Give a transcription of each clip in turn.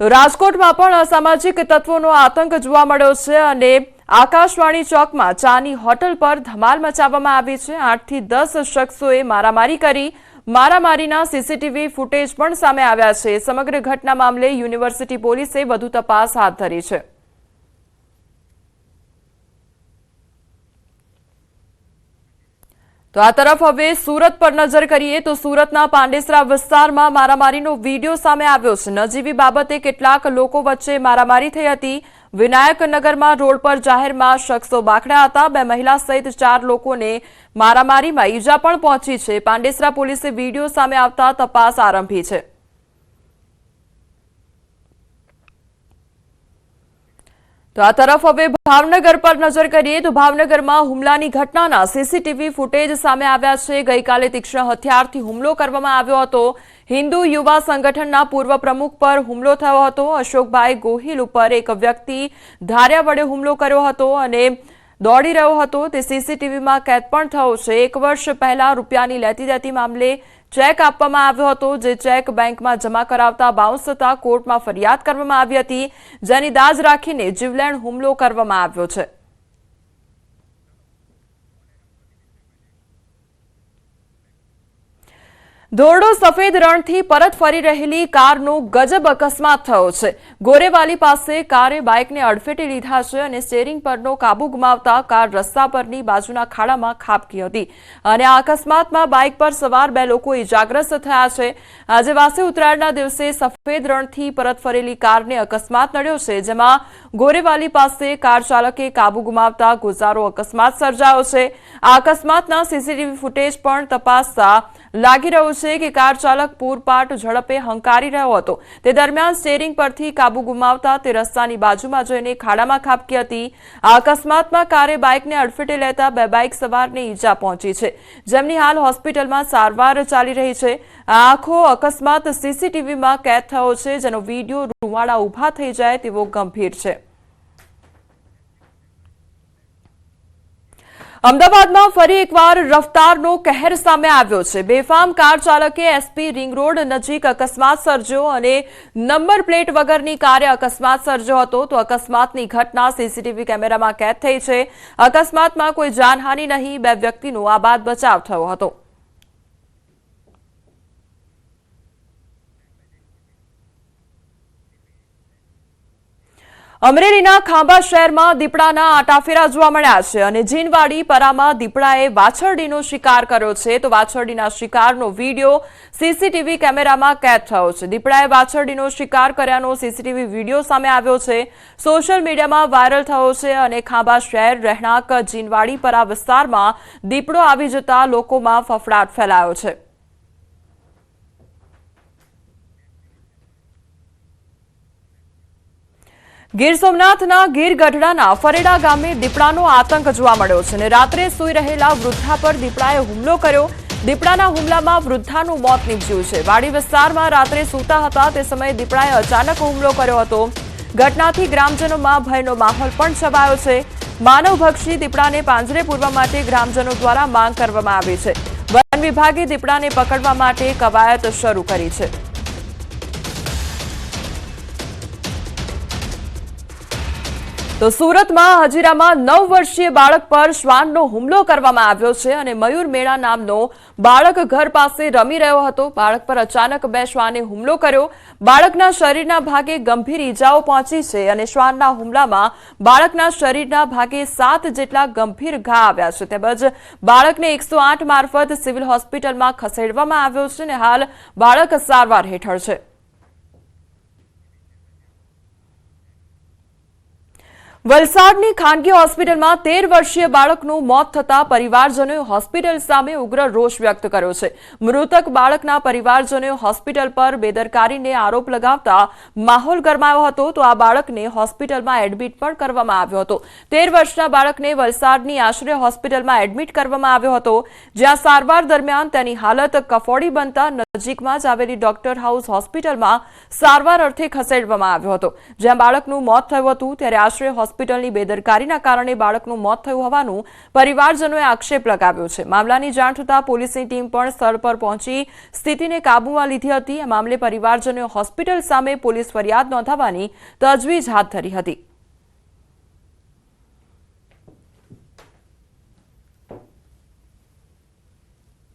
રાજકોટમાં પણ અસામાજિક તત્વોનો આતંક જોવા મળ્યો છે અને આકાશવાણી ચોકમાં ચાની હોટલ પર ધમાલ મચાવવામાં આવી છે. આઠથી દસ શખ્સોએ મારામારી કરી મારામારીના સીસીટીવી ફૂટેજ પણ સામે આવ્યા છે. સમગ્ર ઘટના મામલે યુનિવર્સિટી પોલીસે વધુ તપાસ હાથ ધરી છે. તો આ તરફ હવે સુરત પર નજર કરીએ તો સુરતના પાંડેસરા વિસ્તારમાં મારામારીનો વીડિયો સામે આવ્યો છે. નજીવી બાબતે કેટલાક લોકો વચ્ચે મારામારી થઈ હતી. વિનાયકનગરમાં રોડ પર જાહેરમાં શખ્સો બાખડા હતા. બે મહિલા સહિત ચાર લોકોને મારામારીમાં ઈજા પણ પહોંચી છે. પાંડેસરા પોલીસે વીડિયો સામે આવતા તપાસ આરંભી છે. તો આ તરફ હવે ભાવનગર પર નજર કરીએ તો ભાવનગરમાં હુમલાની ઘટનાના સીસીટીવી ફૂટેજ સામે આવ્યા છે. ગઈકાલે તીક્ષ્ણ હથિયારથી હુમલો કરવામાં આવ્યો હતો. હિન્દુ યુવા સંગઠનના પૂર્વ પ્રમુખ પર હુમલો થયો હતો. અશોકભાઈ ગોહિલ ઉપર એક વ્યક્તિ ધાર્યા વડે હુમલો કર્યો હતો અને દોડી રહ્યો હતો. તે સીસીટીવીમાં કેદ પણ થયો છે. એક વર્ષ પહેલા રૂપિયાની લેતી દેતી મામલે ચેક આપવામાં આવ્યો હતો, જે ચેક બેંકમાં જમા કરાવતા બાઉન્સ થતા કોર્ટમાં ફરિયાદ કરવામાં આવી હતી, જેની દાજ રાખીને જીવલેણ હુમલો કરવામાં આવ્યો છે. ધોરડો સફેદ રણથી પરત ફરી રહેલી કારનો ગજબ અકસ્માત થયો છે. ગોરેવાલી પાસે કારે બાઇકને અડફેટે લીધા છે અને સ્ટેરિંગ પરનો કાબુ ગુમાવતા કાર રસ્તા પરની બાજુના ખાડામાં ખાબકી હતી. અને આ અકસ્માતમાં બાઇક પર સવાર બે લોકો ઇજાગ્રસ્ત થયા છે. આજે વાસી ઉત્તરાયણના દિવસે સફેદ રણથી પરત ફરેલી કારને અકસ્માત નડ્યો છે, જેમાં ગોરેવાલી પાસે કાર ચાલકે કાબુ ગુમાવતા ગુજારો અકસ્માત સર્જાયો છે. આ અકસ્માતના સીસીટીવી ફૂટેજ પણ તપાસતા લાગી રહ્યું છે કે કાર ચાલક પૂરપાટ ઝડપે હંકારી રહ્યો હતો. તે દરમિયાન સ્ટેરિંગ પરથી કાબુ ગુમાવતા તે રસ્તાની બાજુમાં જઈને ખાડામાં ખાબકી હતી. આ અકસ્માતમાં કારે બાઇકને અડફેટે લેતા બે બાઇક સવારને ઈજા પહોંચી છે. જેમની હાલ હોસ્પિટલમાં સારવાર ચાલી રહી છે. આ આખો અકસ્માત સીસીટીવીમાં કેદ થયો છે, જેનો વીડિયો રૂવાડા ઊભા થઈ જાય તેવો ગંભીર છે. અમદાવાદમાં ફરી એકવાર રફતારનો કહેર સામે આવ્યો છે. બેફામ કાર ચાલકે એસપી રિંગ રોડ નજીક અકસ્માત સર્જ્યો અને નંબર પ્લેટ વગરની કારે અકસ્માત સર્જ્યો હતો તો અકસ્માતની ઘટના સીસીટીવી કેમેરામાં કેદ થઈ છે. અકસ્માતમાં કોઈ જાનહાનિ નહીં, બે વ્યક્તિનો આબાદ બચાવ થયો હતો. અમરેલીના ખાંભા શહેરમાં દીપડાના આટાફેરા જોવા મળ્યા છે અને જીનવાડી પરામાં દીપડાએ વાછરડીનો શિકાર કર્યો છે. તો વાછરડીના શિકારનો વીડિયો સીસીટીવી કેમેરામાં કેદ થયો છે. દીપડાએ વાછરડીનો શિકાર કર્યાનો સીસીટીવી વીડિયો સામે આવ્યો છે. સોશિયલ મીડિયામાં વાયરલ થયો છે અને ખાંભા શહેર રહેણાંક જીનવાડી પરા વિસ્તારમાં દીપડો આવી જતા લોકોમાં ફફડાટ ફેલાયો છે. ગીર સોમનાથના ગીર ગઢડાના ફરેડા ગામે દીપડાનો આતંક જોવા મળ્યો છે અને રાત્રે સૂઈ રહેલા વૃદ્ધા પર દીપડાએ હુમલો કર્યો. દીપડાના હુમલામાં વૃદ્ધાનું મોત નીપજ્યું છે. વાડી વિસ્તારમાં રાત્રે સૂતા હતા તે સમયે દીપડાએ અચાનક હુમલો કર્યો હતો. ઘટનાથી ગ્રામજનોમાં ભયનો માહોલ પણ છવાયો છે. માનવભક્ષી દીપડાને પાંજરે પૂરવા માટે ગ્રામજનો દ્વારા માંગ કરવામાં આવી છે. વન વિભાગે દીપડાને પકડવા માટે કવાયત શરૂ કરી છે. તો સુરતમાં હજીરામાં નવ વર્ષીય બાળક પર શ્વાનનો હુમલો કરવામાં આવ્યો છે અને મયુર મેળા નામનો બાળક ઘર પાસે રમી રહ્યો હતો. બાળક પર અચાનક બે શ્વાને હુમલો કર્યો. બાળકના શરીરના ભાગે ગંભીર ઈજાઓ પહોંચી છે અને શ્વાનના હુમલામાં બાળકના શરીરના ભાગે સાત જેટલા ગંભીર ઘા આવ્યા છે. તેમજ બાળકને એકસો મારફત સિવિલ હોસ્પિટલમાં ખસેડવામાં આવ્યો છે અને હાલ બાળક સારવાર હેઠળ છે. વલસાડની ખાનગી હોસ્પિટલમાં તેર વર્ષીય બાળકનું મોત થતા પરિવારજનોએ હોસ્પિટલ સામે ઉગ્ર રોષ વ્યક્ત કર્યો છે. મૃતક બાળકના પરિવારજનોએ હોસ્પિટલ પર બેદરકારીને આરોપ લગાવતા માહોલ ગરમાયો હતો તો આ બાળકને હોસ્પિટલમાં એડમિટ પણ કરવામાં આવ્યો હતો. તેર વર્ષના બાળકને વલસાડની આશ્રય હોસ્પિટલમાં એડમિટ કરવામાં આવ્યો હતો. જ્યાં સારવાર દરમિયાન તેની હાલત કફોડી બનતા નજીકમાં જ આવેલી ડોક્ટર હાઉસ હોસ્પિટલમાં સારવાર અર્થે ખસેડવામાં આવ્યો હતો. જ્યાં બાળકનું મોત થયું હતું, ત્યારે આશ્રય હોસ્પિટલ હોસ્પિટલની બેદરકારીના કારણે બાળકનું મોત થયું હોવાનું પરિવારજનોએ આક્ષેપ લગાવ્યો છે. મામલાની જાણ થતાં પોલીસની ટીમ પણ સ્થળ પર પહોંચી સ્થિતિને કાબૂમાં લીધી હતી. આ મામલે પરિવારજનોએ હોસ્પિટલ સામે પોલીસ ફરિયાદ નોંધાવવાની તજવીજ હાથ ધરી હતી.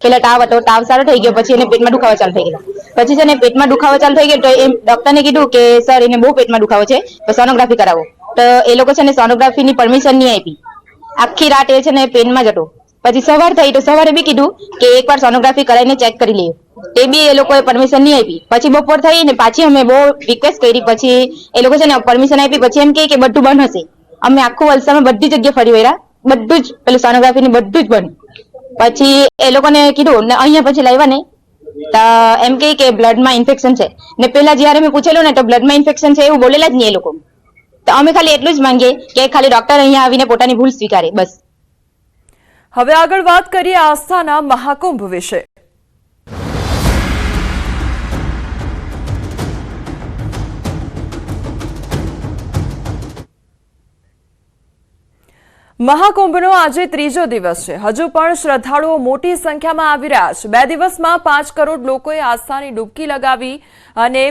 પેલા તાવ હતો તાવ સારો થઈ ગયો, પછી એને પેટમાં દુખાવો ચાલુ થઈ ગયો પછી છે ને, પેટમાં દુખાવો ચાલુ થઈ ગયો તો એમ ડોક્ટરને કીધું કે, સર, એને બહુ પેટમાં દુખાવો છે, તો સોનોગ્રાફી કરાવો. તો એ લોકો છે ને સોનોગ્રાફીની પરમિશન નહીં આપી. આખી રાત એ છે ને પેનમાં જતો પછી સવાર થઈ તો સવારે બી કીધું કે એકવાર સોનોગ્રાફી કરાવીને ચેક કરી લઈએ તે બી એ લોકોએ પરમિશન નહીં આપી. પછી બપોર થઈ ને પાછી અમે બહુ રિક્વેસ્ટ કરી. પછી એ લોકો છે ને પરમિશન આપી. પછી એમ કે બધું બંધ હશે. અમે આખું વલસાડમાં બધી જગ્યાએ ફરી વળ્યા. બધું જ. પેલું સોનોગ્રાફીની બધું જ બન્યું પછી એ લોકોને કીધું, ને અહીંયા પછી લાવ્યા ને. એમ કે બ્લડમાં ઇન્ફેક્શન છે. ને પેલા જ્યારે મેં પૂછેલું ને, તો બ્લડમાં ઇન્ફેક્શન છે? એવું બોલેલા જ નહીં એ લોકો. તો અમે ખાલી એટલું જ માંગીએ કે ખાલી ડોક્ટર અહીંયા આવીને પોતાની ભૂલ સ્વીકારે, બસ. હવે આગળ વાત કરીએ આસ્થાના મહાકુંભ વિશે. મહાકુંભનો આજે ત્રીજો દિવસ છે. હજુ પણ શ્રદ્ધાળુઓ મોટી સંખ્યામાં આવી રહ્યા છે. બે દિવસમાં પાંચ કરોડ લોકોએ આસ્થાની ડૂબકી લગાવી અને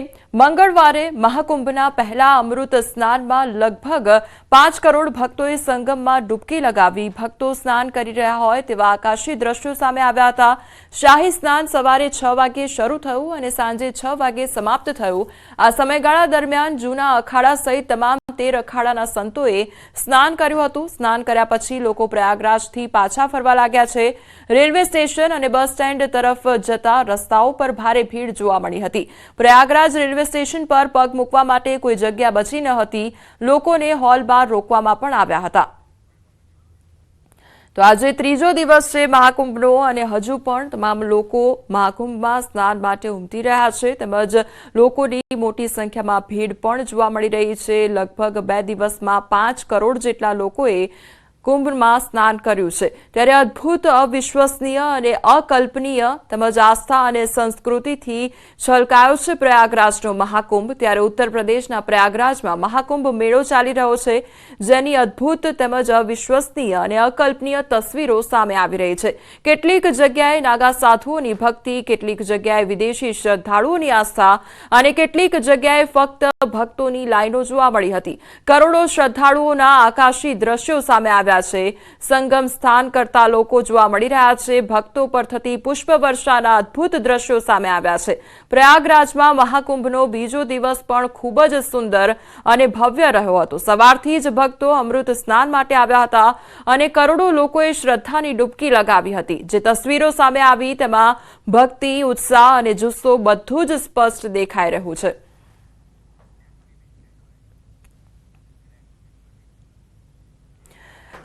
મંગળવારે મહાકુંભના પહેલા અમૃત સ્નાનમાં લગભગ પાંચ કરોડ ભક્તોએ સંગમમાં ડૂબકી લગાવી. ભક્તો સ્નાન કરી રહ્યા હોય તેવા આકાશી દ્રશ્યો સામે આવ્યા હતા. શાહી સ્નાન સવારે છ વાગે શરૂ થયું અને સાંજે છ વાગે સમાપ્ત થયું. આ સમયગાળા દરમિયાન જૂના અખાડા સહિત તમામ તેર અખાડાના સંતોએ સ્નાન કર્યું હતું. સ્નાન કર્યા પછી લોકો પ્રયાગરાજથી પાછા ફરવા લાગ્યા છે. રેલવે સ્ટેશન અને બસ સ્ટેન્ડ તરફ જતા રસ્તાઓ પર ભારે ભીડ જોવા મળી હતી. પ્રયાગરાજ રેલવે સ્ટેશન પર પગ મૂકવા માટે કોઈ જગ્યા બચી ન હતી. લોકોને હોલ બહાર રોકવામાં પણ આવ્યા હતા. તો આજે ત્રીજો દિવસ છે મહાકુંભનો અને હજુ પણ તમામ લોકો મહાકુંભમાં સ્નાન માટે ઉમટી રહ્યા છે. તેમજ લોકોની મોટી સંખ્યામાં ભીડ પણ જોવા મળી રહી છે. લગભગ બે દિવસમાં પાંચ કરોડ જેટલા લોકોએ કુંભમાં સ્નાન કર્યું છે. ત્યારે અદ્ભુત, અવિશ્વસનીય અને અકલ્પનીય તેમજ આસ્થા અને સંસ્કૃતિથી છલકાયો છે પ્રયાગરાજનો મહાકુંભ. ત્યારે ઉત્તર પ્રદેશના પ્રયાગરાજમાં મહાકુંભ મેળો ચાલી રહ્યો છે, જેની અદ્ભુત તેમજ અવિશ્વસનીય અને અકલ્પનીય તસવીરો સામે આવી રહી છે. કેટલીક જગ્યાએ નાગા સાધુઓની ભક્તિ, કેટલીક જગ્યાએ વિદેશી શ્રદ્ધાળુઓની આસ્થા અને કેટલીક જગ્યાએ ફક્ત ભક્તોની લાઈનો જોવા મળી હતી. કરોડો શ્રદ્ધાળુઓના આકાશી દ્રશ્યો સામે આવ્યા છે. સંગમ સ્થાન કરતા લોકો જોવા મળી રહ્યા છે. ભક્તો પર થતી પુષ્પ વર્ષાના અદ્ભુત દ્રશ્યો સામે આવ્યા છે. પ્રયાગરાજમાં મહાકુંભનો બીજો દિવસ પણ ખૂબ જ સુંદર અને ભવ્ય રહ્યો હતો. સવારથી જ ભક્તો અમૃત સ્નાન માટે આવ્યા હતા અને કરોડો લોકોએ શ્રદ્ધાની ડૂબકી લગાવી હતી. જે તસવીરો સામે આવી, તેમાં ભક્તિ, ઉત્સાહ અને જુસ્સો બધું જ સ્પષ્ટ દેખાઈ રહ્યું છે.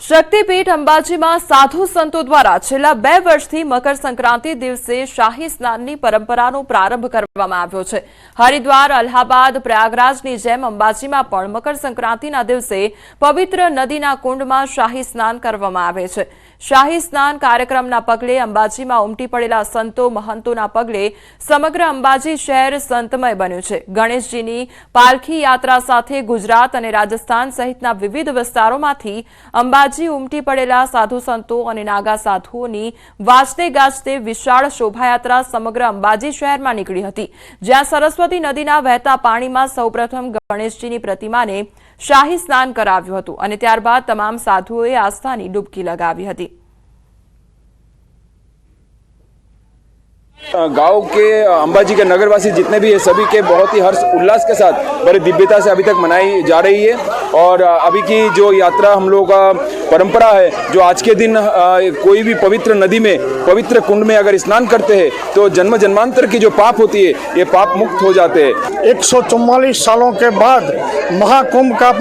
શક્તિપીઠ અંબાજીમાં સાધુ સંતો દ્વારા છેલ્લા બે વર્ષથી મકર સંક્રાંતિ દિવસે શાહી સ્નાનની પરંપરાનો પ્રારંભ કરવામાં આવ્યો છે. હરિદ્વાર, અલ્હાબાદ, પ્રયાગરાજની જેમ અંબાજીમાં પણ મકર સંક્રાંતિના દિવસે પવિત્ર નદીના કુંડમાં શાહી સ્નાન કરવામાં આવે છે. શાહી સ્નાન કાર્યક્રમના પગલે અંબાજીમાં ઉમટી પડેલા સંતો મહંતોના પગલે સમગ્ર અંબાજી શહેર સંતમય બન્યું છે. ગણેશજીની પાલખી યાત્રા સાથે ગુજરાત અને રાજસ્થાન સહિતના વિવિધ વિસ્તારોમાંથી અંબાજી ઉમટી પડેલા સાધુ સંતો અને નાગા સાધુઓની વાજતે ગાજતે વિશાળ શોભાયાત્રા સમગ્ર અંબાજી શહેરમાં નીકળી હતી. જ્યાં સરસ્વતી નદીના વહેતા પાણીમાં સૌપ્રથમ ગણેશજીની પ્રતિમાને શાહી સ્નાન કરાવ્યું હતું અને ત્યારબાદ તમામ સાધુઓએ આસ્થાની ડૂબકી લગાવી હતી. गाँव के अंबाजी के नगरवासी जितने भी हैं, सभी के बहुत ही हर्ष उल्लास के साथ बड़े दिव्यता से अभी तक मनाई जा रही है। और अभी की जो यात्रा हम लोगों का परंपरा है, जो आज के दिन कोई भी पवित्र नदी में, पवित्र कुंड में अगर स्नान करते हैं तो जन्म जन्मांतर की जो पाप होती है, ये पाप मुक्त हो जाते हैं। एक सौ चौवालीस सालों के बाद महाकुंभ का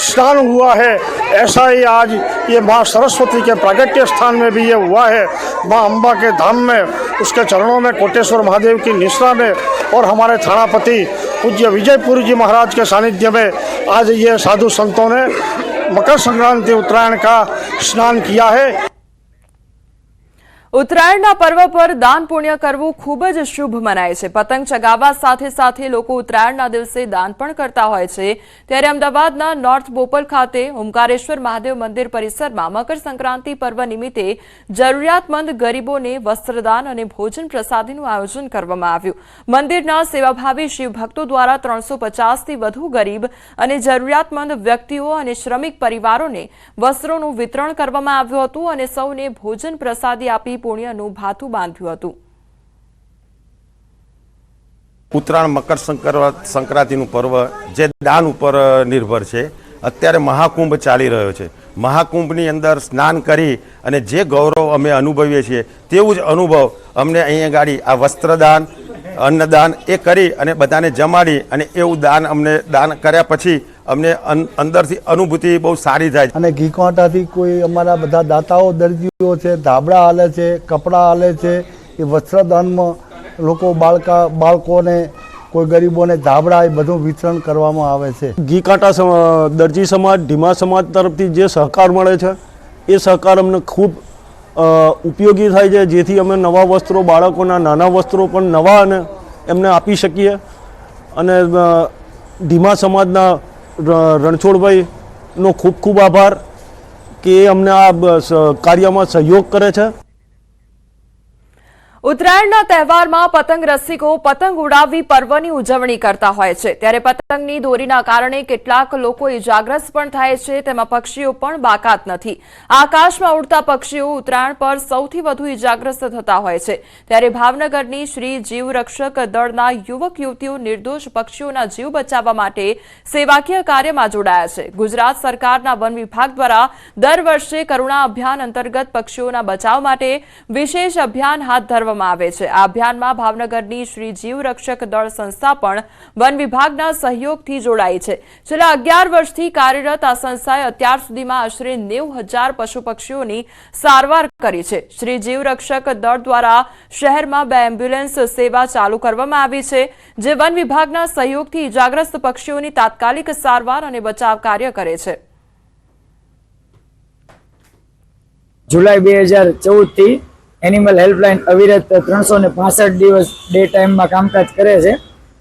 स्नान हुआ है। ऐसा ही आज ये माँ सरस्वती के प्रागट्य स्थान में भी ये हुआ है। माँ अम्बा के धाम में, उसके चरणों में, कोटेश्वर महादेव की निष्ठा में और हमारे थानापति पूज्य विजयपुर जी महाराज के सानिध्य में आज ये साधु संतों ने मकर संक्रांति उत्तरायण का स्नान किया है। ઉત્તરાયણના પર્વ પર દાન પુણ્ય કરવું ખૂબ જ શુભ મનાય છે. પતંગ ચગાવવા સાથે સાથે લોકો ઉત્તરાયણના દિવસે દાન પણ કરતા હોય છે. ત્યારે અમદાવાદના નોર્થ બોપલ ખાતે ઓમકારેશ્વર મહાદેવ મંદિર પરિસરમાં મકર સંક્રાંતિ પર્વ નિમિત્તે જરૂરિયાતમંદ ગરીબોને વસ્ત્રદાન અને ભોજન પ્રસાદીનું આયોજન કરવામાં આવ્યું. મંદિરના સેવાભાવી શિવભક્તો દ્વારા ત્રણસો પચાસથી વધુ ગરીબ અને જરૂરિયાતમંદ વ્યક્તિઓ અને શ્રમિક પરિવારોને વસ્ત્રોનું વિતરણ કરવામાં આવ્યું હતું અને સૌને ભોજન પ્રસાદી આપી પુણ્યનું ભાથું બાંધ્યું હતું. ઉત્તરાયણ મકર સંક્ર- સંક્રાંતિનું પર્વ જે દાન ઉપર નિર્ભર છે. અત્યારે મહાકુંભ ચાલી રહ્યો છે. મહાકુંભની અંદર સ્નાન કરી અને જે ગૌરવ અમે અનુભવીએ છીએ, તેવું જ અનુભવ અમને અહીંયા ગાડી આ વસ્ત્રદાન અન્નદાન એ કરી અને બધાને જમાડી અને એવું દાન અમને દાન કર્યા પછી અમને અન- અંદરથી અનુભૂતિ બહુ સારી થાય અને ઘી કાંટાથી કોઈ અમારા બધા દાતાઓ દર્દીઓ છે ધાબળા હાલે છે કપડાં હાલે છે એ વસ્ત્રદાનમાં લોકો બાળકા બાળકોને કોઈ ગરીબોને ધાબળા એ બધું વિતરણ કરવામાં આવે છે. ઘી કાંટા દરજી સમાજ ઢીમા સમાજ તરફથી જે સહકાર મળે છે એ સહકાર અમને ખૂબ ઉપયોગી થાય છે, જેથી અમે નવા વસ્ત્રો, બાળકોના નાના વસ્ત્રો પણ નવા અને એમને આપી શકીએ. અને ધીમા સમાજના રણછોડભાઈનો ખૂબ ખૂબ આભાર કે એ અમને આ કાર્યમાં સહયોગ કરે છે. ઉત્તરાયણના તહેવારમાં પતંગ રસિકો પતંગ ઉડાવવી પર્વની ઉજવણી કરતા હોય છે. ત્યારે પતંગની દોરીના કારણે કેટલાક લોકો ઇજાગ્રસ્ત પણ થાય છે, તેમાં પક્ષીઓ પણ બાકાત નથી. આકાશમાં ઉડતા પક્ષીઓ ઉત્તરાયણ પર સૌથી વધુ ઇજાગ્રસ્ત થતા હોય છે. ત્યારે ભાવનગરની શ્રી જીવરક્ષક દળના યુવક યુવતીઓ નિર્દોષ પક્ષીઓના જીવ બચાવવા માટે સેવાકીય કાર્યમાં જોડાયા છે. ગુજરાત સરકારના વન વિભાગ દ્વારા દર વર્ષે કરુણા અભિયાન અંતર્ગત પક્ષીઓના બચાવ માટે વિશેષ અભિયાન હાથ ધરવામાં આવે છે. આ અભિયાનમાં ભાવનગરની શ્રી જીવ રક્ષક દળ સંસ્થા પણ વન વિભાગના સહયોગથી જોડાઈ છે. છેલ્લા અગિયાર વર્ષથી કાર્યરત આ સંસ્થાએ અત્યાર સુધીમાં આશરે નેવું હજાર પશુ પક્ષીઓની સારવાર કરી છે. શ્રી જીવ રક્ષક દળ દ્વારા શહેરમાં બે એમ્બ્યુલન્સ સેવા ચાલુ કરવામાં આવી છે, જે વન વિભાગના સહયોગથી ઇજાગ્રસ્ત પક્ષીઓની તાત્કાલિક સારવાર અને બચાવ કાર્ય કરે છે. જુલાઈ બે હજાર ચૌદથી એનિમલ હેલ્પલાઇન અવિરત ત્રણસો ને પાસઠ દિવસ ડે ટાઈમમાં કામકાજ કરે છે.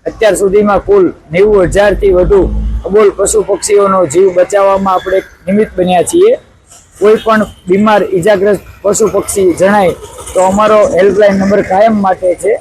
અત્યાર સુધીમાં કુલ નેવું હજારથી વધુ અબોલ પશુ પક્ષીઓનો જીવ બચાવવામાં આપણે નિમિત્ત બન્યા છીએ. કોઈ પણ બીમાર, ઈજાગ્રસ્ત પશુ પક્ષી જણાય તો અમારો હેલ્પલાઇન નંબર કાયમ માટે છે.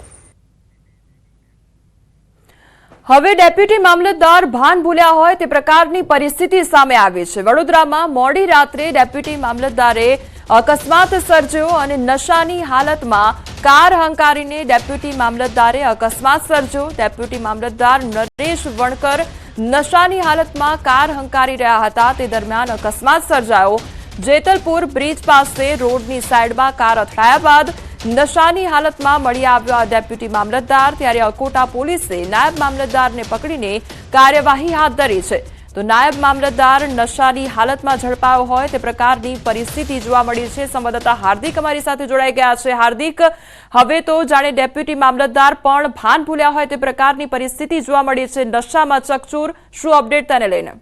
હવે ડેપ્યુટી મામલતદાર ભાન ભૂલ્યા હોય તે પ્રકારની પરિસ્થિતિ સામે આવી છે. વડોદરામાં મોડી રાત્રે ડેપ્યુટી મામલતદારે અકસ્માત સર્જ્યો અને નશાની હાલતમાં કાર હંકારીને ડેપ્યુટી મામલતદારે અકસ્માત સર્જ્યો. ડેપ્યુટી મામલતદાર નરેશ વણકર નશાની હાલતમાં કાર હંકારી રહ્યા હતા. તે દરમિયાન અકસ્માત સર્જાયો. જેતલપુર બ્રિજ પાસે રોડની સાઈડમાં કાર અથડાયા બાદ નશાની હાલતમાં મળી આવ્યો આ ડેપ્યુટી મામલતદાર. ત્યારે અકોટા પોલીસે નાયબ મામલતદારને પકડીને કાર્યવાહી હાથ ધરી છે. તો નાયબ મામલતદાર નશાની હાલતમાં ઝડપાયો હોય તે પ્રકારની પરિસ્થિતિ જોવા મળી છે. સંવાદદાતા હાર્દિક અમારી સાથે જોડાઈ ગયા છે. હાર્દિક, હવે તો જાણે ડેપ્યુટી મામલતદાર પણ ભાન ભૂલ્યા હોય તે પ્રકારની પરિસ્થિતિ જોવા મળી છે. નશામાં ચકચૂર, શું અપડેટ તેને લઈને?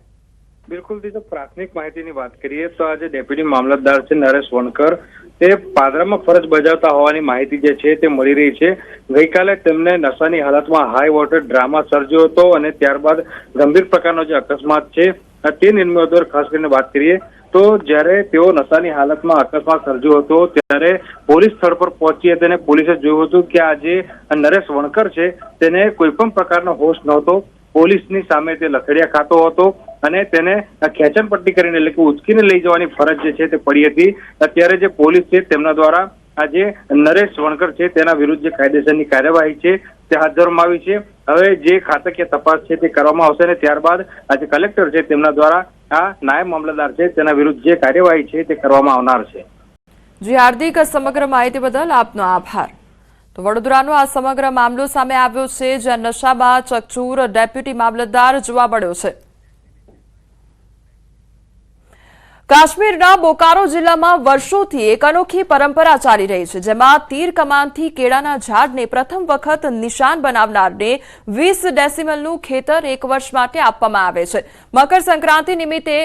બિલકુલ પ્રાથમિક માહિતીની વાત કરીએ તો આજે ડેપ્યુટી મામલતદાર છે નરેશ વણકર. તે પાદરામાં ફરજ બજાવતા હોવાની માહિતી જે છે તે મળી રહી છે. ગઈકાલે તેમને નશાની હાલતમાં હાઈ વોટર ડ્રામા સર્જ્યો હતો અને ત્યારબાદ ગંભીર પ્રકારનો જે અકસ્માત છે તે નિર્ણયો ખાસ કરીને વાત કરીએ, તો જ્યારે તેઓ નશાની હાલતમાં અકસ્માત સર્જ્યો હતો, ત્યારે પોલીસ સ્થળ પર પહોંચી હતી અને પોલીસે જોયું હતું કે આ જે નરેશ વણકર છે, તેને કોઈ પણ પ્રકારનો હોશ નહોતો. પોલીસની સામે તે લથડિયા ખાતો હતો. અને તેને ખેંચન પટ્ટી કરીને એટલે કે ઉચકીને લઈ જવાની ફરજ જે છે તે પડી હતી. અત્યારે જે પોલીસ છે તેમના દ્વારા આ જે નરેશ વણકર છે તેના વિરુદ્ધ જે કાયદેસરની કાર્યવાહી છે તે હાથ ધરવામાં આવી છે. હવે જે ખાતકીય તપાસ છે તે કરવામાં આવશે અને ત્યારબાદ આજે કલેક્ટર છે તેમના દ્વારા આ નાયબ મામલતદાર છે તેના વિરુદ્ધ જે કાર્યવાહી છે તે કરવામાં આવનાર છે. જી, હાર્દિક સમગ્ર માહિતી બદલ આપનો આભાર. તો વડોદરાનો આ સમગ્ર મામલો સામે આવ્યો છે, જ્યાં નશામાં ચકચૂર, ડેપ્યુટી મામલતદાર જોવા મળ્યો છે. કાશ્મીરના બોકારો જિલ્લામાં વર્ષોથી એક અનોખી પરંપરા ચાલી રહી છે, જેમાં તીર કમાનથી કેળાના ઝાડને પ્રથમ વખત નિશાન બનાવનારને વીસ ડેસિમલનું ખેતર એક વર્ષ માટે આપવામાં આવે છે. મકર સંક્રાંતિ નિમિત્તે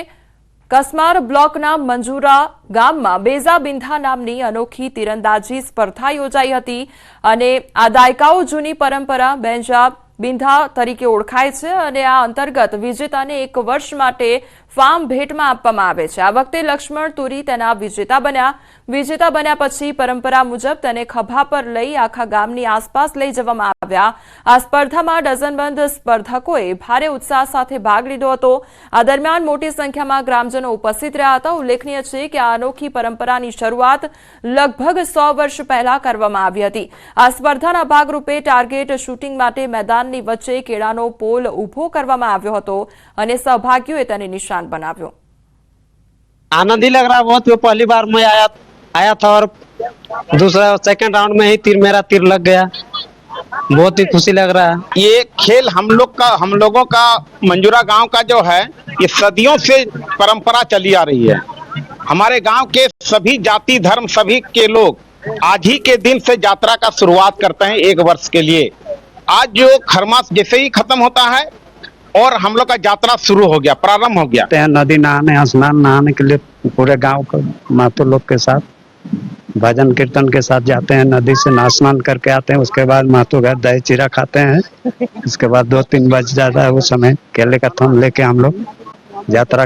કસમાર બ્લોકના મંજુરા ગામમાં બેઝા બિંધા નામની અનોખી તીરંદાજી સ્પર્ધા યોજાઈ હતી અને આ દાયકાઓ જૂની પરંપરા બેંજા બિંધા તરીકે ઓળખાય છે અને આ અંતર્ગત વિજેતાને એક વર્ષ માટે ફાર્મ ભેટમાં આપવામાં આવે છે. આ વખતે લક્ષ્મણ, તુરી તેના વિજેતા બન્યા. વિજેતા બન્યા પછી પરંપરા મુજબ તેને ખભા પર લઈ આખા ગામની આસપાસ લઈ જવામાં આવ્યા. આ સ્પર્ધામાં ડઝનબંધ સ્પર્ધકોએ ભારે ઉત્સાહ સાથે ભાગ લીધો હતો. આ દરમિયાન મોટી સંખ્યામાં ગ્રામજનો ઉપસ્થિત રહ્યા હતા. ઉલ્લેખનીય છે કે આ અનોખી પરંપરાની શરૂઆત લગભગ સો વર્ષ પહેલા કરવામાં આવી હતી. આ સ્પર્ધાના ભાગરૂપે ટાર્ગેટ શૂટિંગ માટે મેદાનની વચ્ચે કેળાનો પોલ ઊભો કરવામાં આવ્યો હતો અને સહભાગીઓએ તેને નિશાન मकान बनाव्यो आनंद ही लग रहा बहुत वो पहली बार मैं आया आया था और दूसरा सेकंड राउंड में ही तीर मेरा तीर लग गया। बहुत ही खुशी लग रहा है। ये खेल हम लोग का हम लोगों का मंजूरा गाँव का जो है ये सदियों से परंपरा चली आ रही है। हमारे गाँव के सभी जाति धर्म सभी के लोग आज ही के दिन से यात्रा का शुरुआत करते हैं एक वर्ष के लिए। आज जो खरमास जैसे ही खत्म होता है और हम लोग का यात्रा शुरू हो गया, प्रारंभ हो गया। नदी नहाने, स्नान नहाने के लिए पूरे गाँव के मातो लोग के साथ, भजन कीर्तन के साथ जाते हैं, नदी से स्नान करके आते हैं, उसके बाद मातो घर दही चीरा खाते हैं उसके बाद दो तीन बज जाता है उस समय, केले का थम लेके हम लोग यात्रा